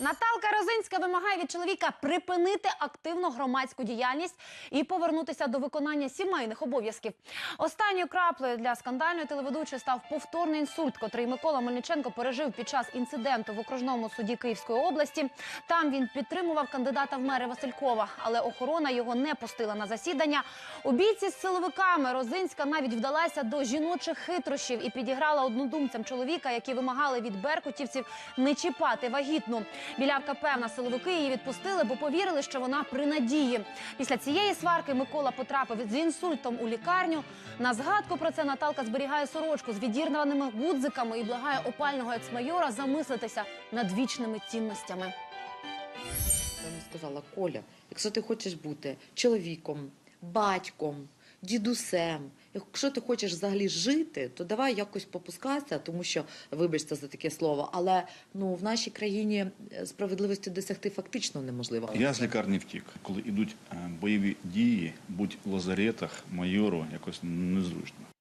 Наталка Розинська вимагає від чоловіка припинити активну громадську діяльність і повернутися до виконання сімейних обов'язків. Останньою краплею для скандальної телеведучої став повторний інсульт, котрий Микола Мельниченко пережив під час інциденту в окружному суді Київської області. Там він підтримував кандидата в мери Василькова, але охорона його не пустила на засідання. У бійці з силовиками Розинська навіть вдалася до жіночих хитрощів і підіграла однодумцям чоловіка, які вимагали від беркутівців не чіпати вагітну. Білявка певна, силовики її відпустили, бо повірили, що вона при надії. Після цієї сварки Микола потрапив з інсультом у лікарню. На згадку про це Наталка зберігає сорочку з відірваними гудзиками і благає опального ексмайора замислитися над вічними цінностями. Йому сказала, Коля, якщо ти хочеш бути чоловіком, батьком, дідусем, якщо ти хочеш взагалі жити, то давай якось попускайся, тому що, вибачте за таке слово, але ну в нашій країні е, справедливості досягти фактично неможливо. Я з лікарні втік. Коли йдуть е, бойові дії, будь в лазаретах, майору, якось незручно.